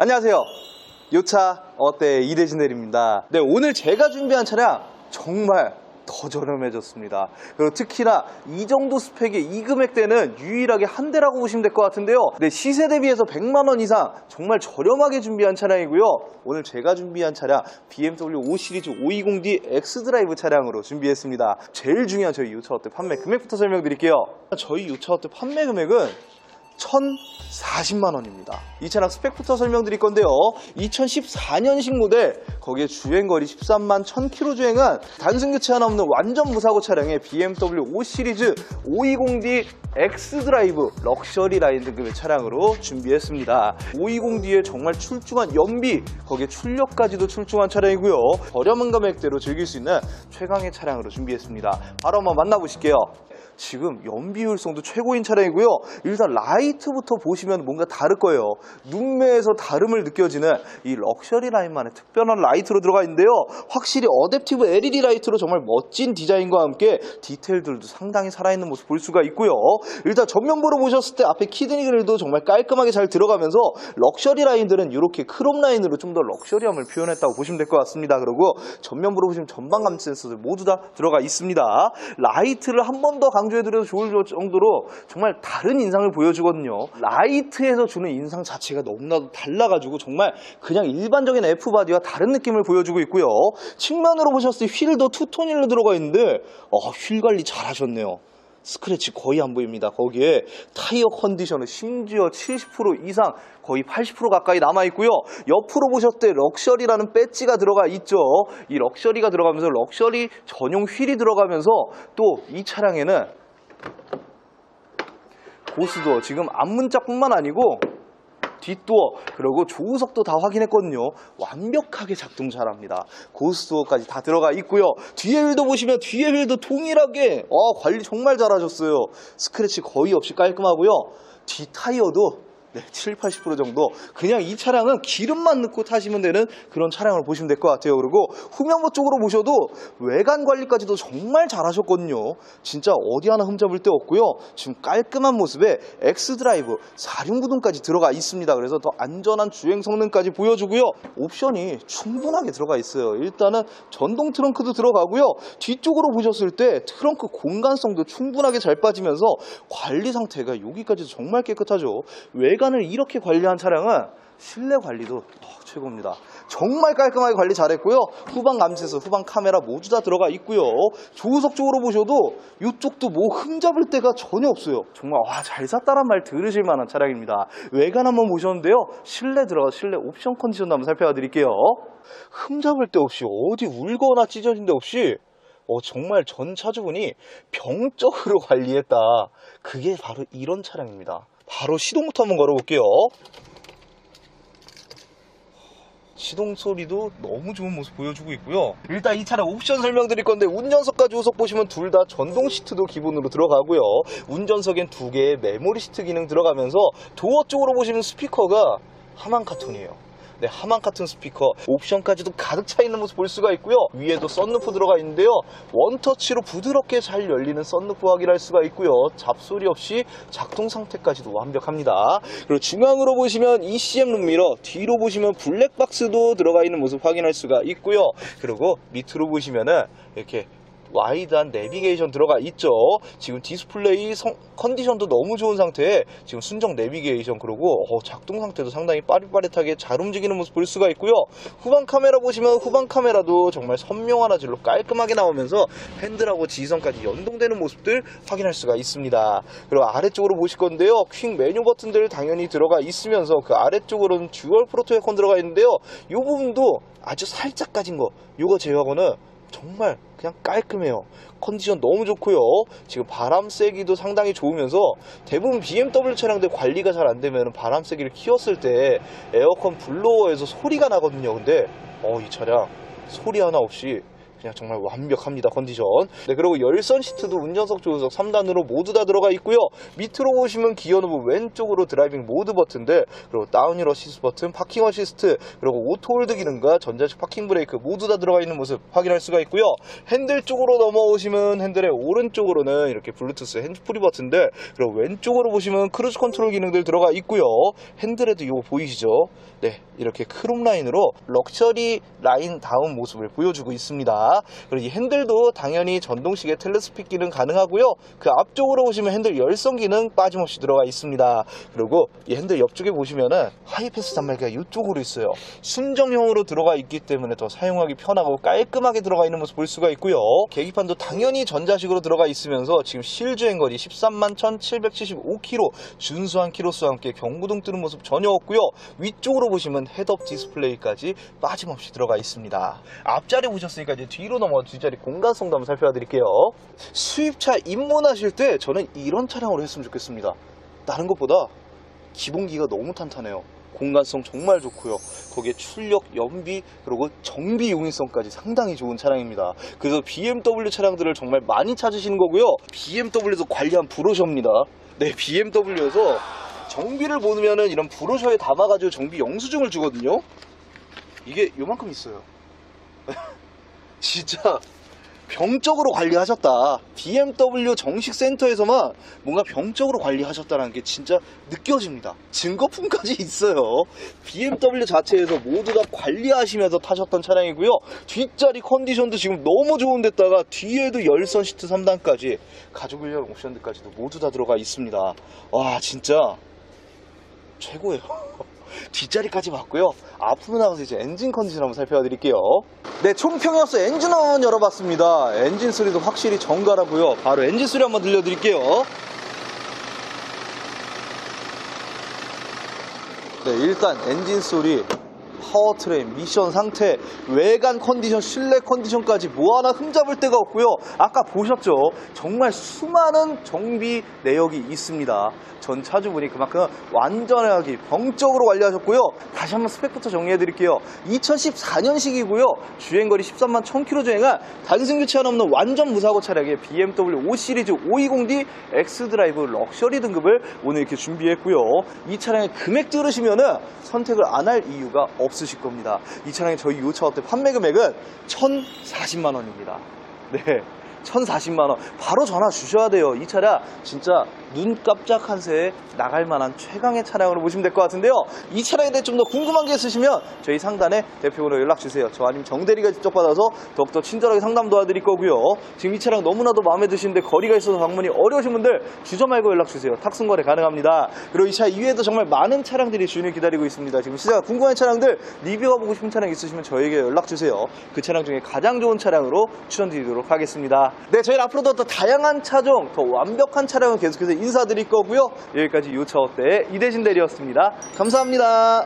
안녕하세요. 요차 어때 이대진 대리입니다. 네, 오늘 제가 준비한 차량 정말 더 저렴해졌습니다. 그리고 특히나 이 정도 스펙의 이 금액대는 유일하게 한 대라고 보시면 될 것 같은데요. 네, 시세 대비해서 100만 원 이상 정말 저렴하게 준비한 차량이고요. 오늘 제가 준비한 차량 BMW 5 시리즈 520D X 드라이브 차량으로 준비했습니다. 제일 중요한 저희 요차 어때 판매 금액부터 설명드릴게요. 저희 요차 어때 판매 금액은 1,040만 원입니다. 이 차량 스펙부터 설명드릴 건데요. 2014년식 모델, 거기에 주행거리 13만 1000km 주행한 단순 교체 하나 없는 완전 무사고 차량의 BMW 5 시리즈 520D X 드라이브 럭셔리 라인 등급의 차량으로 준비했습니다. 520D에 정말 출중한 연비, 거기에 출력까지도 출중한 차량이고요. 저렴한 금액대로 즐길 수 있는 최강의 차량으로 준비했습니다. 바로 한번 만나보실게요. 지금 연비 효율성도 최고인 차량이고요. 일단 라이트부터 보시면 뭔가 다를 거예요. 눈매에서 다름을 느껴지는 이 럭셔리 라인만의 특별한 라이트로 들어가 있는데요. 확실히 어댑티브 LED 라이트로 정말 멋진 디자인과 함께 디테일들도 상당히 살아있는 모습 볼 수가 있고요. 일단 전면부로 보셨을 때 앞에 키드니글도 정말 깔끔하게 잘 들어가면서 럭셔리 라인들은 이렇게 크롬 라인으로 좀 더 럭셔리함을 표현했다고 보시면 될 것 같습니다. 그리고 전면부로 보시면 전방 감지 센서들 모두 다 들어가 있습니다. 라이트를 한 번 더 강조 해드려도 좋을 정도로 정말 다른 인상을 보여주거든요. 라이트에서 주는 인상 자체가 너무나도 달라가지고 정말 그냥 일반적인 F바디와 다른 느낌을 보여주고 있고요. 측면으로 보셨을 때 휠도 투톤일로 들어가 있는데 어, 휠 관리 잘하셨네요. 스크래치 거의 안 보입니다. 거기에 타이어 컨디션은 심지어 70% 이상 거의 80% 가까이 남아 있고요. 옆으로 보셨을 때 럭셔리라는 배지가 들어가 있죠. 이 럭셔리가 들어가면서 럭셔리 전용 휠이 들어가면서 또 이 차량에는 고스도어 지금 앞문짝뿐만 아니고 뒷도어 그리고 조우석도 다 확인했거든요. 완벽하게 작동 잘합니다. 고스도어까지 다 들어가 있고요. 뒤에 휠도 보시면 뒤에 휠도 동일하게 어, 관리 정말 잘하셨어요. 스크래치 거의 없이 깔끔하고요. 뒤 타이어도 네, 7, 80% 정도. 그냥 이 차량은 기름만 넣고 타시면 되는 그런 차량을 보시면 될 것 같아요. 그리고 후면부 쪽으로 보셔도 외관 관리까지도 정말 잘하셨거든요. 진짜 어디 하나 흠잡을 데 없고요. 지금 깔끔한 모습에 X드라이브 4륜구동까지 들어가 있습니다. 그래서 더 안전한 주행 성능까지 보여주고요. 옵션이 충분하게 들어가 있어요. 일단은 전동 트렁크도 들어가고요. 뒤쪽으로 보셨을 때 트렁크 공간성도 충분하게 잘 빠지면서 관리 상태가 여기까지도 정말 깨끗하죠. 외관 을 이렇게 관리한 차량은 실내 관리도 어, 최고입니다. 정말 깔끔하게 관리 잘했고요. 후방 감지에서 후방 카메라 모두 다 들어가 있고요. 조우석 쪽으로 보셔도 이쪽도 뭐 흠잡을 데가 전혀 없어요. 정말 와 잘 샀다란 말 들으실 만한 차량입니다. 외관 한번 보셨는데요. 실내 들어가 실내 옵션 컨디션도 한번 살펴봐 드릴게요. 흠잡을 데 없이 어디 울거나 찢어진 데 없이 어, 정말 전 차주분이 병적으로 관리했다. 그게 바로 이런 차량입니다. 바로 시동부터 한번 걸어볼게요. 시동 소리도 너무 좋은 모습 보여주고 있고요. 일단 이 차량 옵션 설명드릴 건데 운전석과 조석 보시면 둘 다 전동 시트도 기본으로 들어가고요. 운전석엔 두 개의 메모리 시트 기능 들어가면서 도어 쪽으로 보시면 스피커가 하만 카톤이에요. 네, 하만 카튼 스피커 옵션까지도 가득 차 있는 모습 볼 수가 있고요. 위에도 썬루프 들어가 있는데요. 원터치로 부드럽게 잘 열리는 썬루프 확인할 수가 있고요. 잡소리 없이 작동 상태까지도 완벽합니다. 그리고 중앙으로 보시면 ECM 룸미러, 뒤로 보시면 블랙박스도 들어가 있는 모습 확인할 수가 있고요. 그리고 밑으로 보시면은 이렇게 와이드한 내비게이션 들어가 있죠. 지금 디스플레이 성- 컨디션도 너무 좋은 상태에 지금 순정 내비게이션 그리고 어, 작동 상태도 상당히 빠릿빠릿하게 잘 움직이는 모습 볼 수가 있고요. 후방 카메라 보시면 후방 카메라도 정말 선명한 화질로 깔끔하게 나오면서 핸들하고 지선까지 연동되는 모습들 확인할 수가 있습니다. 그리고 아래쪽으로 보실 건데요. 퀵 메뉴 버튼들 당연히 들어가 있으면서 그 아래쪽으로는 듀얼 프로토 에어컨 들어가 있는데요. 이 부분도 아주 살짝 까진 거 요거 제외하고는 정말 그냥 깔끔해요. 컨디션 너무 좋고요. 지금 바람 세기도 상당히 좋으면서 대부분 BMW 차량들 관리가 잘 안 되면 바람 세기를 키웠을 때 에어컨 블로어에서 소리가 나거든요. 근데 어, 이 차량 소리 하나 없이 그냥 정말 완벽합니다 컨디션. 네 그리고 열선 시트도 운전석 조수석 3단으로 모두 다 들어가 있고요. 밑으로 보시면 기어 노브 왼쪽으로 드라이빙 모드 버튼들 그리고 다운힐 어시스트 버튼 파킹 어시스트 그리고 오토 홀드 기능과 전자식 파킹 브레이크 모두 다 들어가 있는 모습 확인할 수가 있고요. 핸들 쪽으로 넘어오시면 핸들의 오른쪽으로는 이렇게 블루투스 핸즈프리 버튼들 그리고 왼쪽으로 보시면 크루즈 컨트롤 기능들 들어가 있고요. 핸들에도 이거 보이시죠? 네 이렇게 크롬 라인으로 럭셔리 라인 다운 모습을 보여주고 있습니다 그리고 이 핸들도 당연히 전동식의 텔레스픽 기능 가능하고요. 그 앞쪽으로 보시면 핸들 열선 기능 빠짐없이 들어가 있습니다. 그리고 이 핸들 옆쪽에 보시면은 하이패스 단말기가 이쪽으로 있어요. 순정형으로 들어가 있기 때문에 더 사용하기 편하고 깔끔하게 들어가 있는 모습 볼 수가 있고요. 계기판도 당연히 전자식으로 들어가 있으면서 지금 실주행 거리 13만 1775km 준수한 키로수와 함께 경고등 뜨는 모습 전혀 없고요. 위쪽으로 보시면 헤드업 디스플레이까지 빠짐없이 들어가 있습니다. 앞자리 보셨으니까 이제 뒤로 넘어 뒷자리 공간성도 한번 살펴드릴게요. 수입차 입문하실 때 저는 이런 차량으로 했으면 좋겠습니다. 다른 것보다 기본기가 너무 탄탄해요. 공간성 정말 좋고요. 거기에 출력, 연비 그리고 정비 용이성까지 상당히 좋은 차량입니다. 그래서 BMW 차량들을 정말 많이 찾으시는 거고요. BMW도 관리한 브로셔입니다. 네 BMW에서 정비를 보면 은 이런 브로셔에 담아가지고 정비 영수증을 주거든요. 이게 요만큼 있어요 진짜 병적으로 관리하셨다. BMW 정식 센터에서만 뭔가 병적으로 관리하셨다는 게 진짜 느껴집니다. 증거품까지 있어요. BMW 자체에서 모두 다 관리하시면서 타셨던 차량이고요. 뒷자리 컨디션도 지금 너무 좋은 데다가 뒤에도 열선 시트 3단까지 가죽을열 옵션들까지도 모두 다 들어가 있습니다. 와 진짜 최고예요. 뒷자리까지 봤고요. 앞으로 나가서 이제 엔진 컨디션 한번 살펴드릴게요. 네, 총평이어서 엔진 원 열어봤습니다. 엔진 소리도 확실히 정갈하고요. 바로 엔진 소리 한번 들려드릴게요. 네, 일단 엔진 소리, 파워트레인, 미션 상태, 외관 컨디션, 실내 컨디션까지 뭐 하나 흠잡을 데가 없고요. 아까 보셨죠? 정말 수많은 정비 내역이 있습니다. 전 차주분이 그만큼 완전하게 병적으로 관리하셨고요. 다시 한번 스펙부터 정리해 드릴게요. 2014년식이고요. 주행거리 13만 1000km 주행한 단순 교체 한 없는 완전 무사고 차량의 BMW 5 시리즈 520D X드라이브 럭셔리 등급을 오늘 이렇게 준비했고요. 이 차량의 금액 들으시면 은 선택을 안 할 이유가 없 으실 겁니다. 이 차량의 저희 요차업대 판매 금액은 1,040만 원입니다. 네. 1,040만 원. 바로 전화 주셔야 돼요. 이 차량 진짜 눈 깜짝한 새에 나갈 만한 최강의 차량으로 보시면 될 것 같은데요. 이 차량에 대해 좀 더 궁금한 게 있으시면 저희 상단에 대표번호 연락 주세요. 저 아니면 정대리가 직접 받아서 더욱더 친절하게 상담 도와드릴 거고요. 지금 이 차량 너무나도 마음에 드시는데 거리가 있어서 방문이 어려우신 분들 주저 말고 연락 주세요. 탁승 거래 가능합니다. 그리고 이 차 이외에도 정말 많은 차량들이 주인을 기다리고 있습니다. 지금 시세가 궁금한 차량들 리뷰해보고 싶은 차량 있으시면 저에게 연락 주세요. 그 차량 중에 가장 좋은 차량으로 추천드리도록 하겠습니다. 네, 저희는 앞으로도 더 다양한 차종, 더 완벽한 차량을 계속해서 인사드릴 거고요. 여기까지 요차 어때 이대신 대리였습니다. 감사합니다.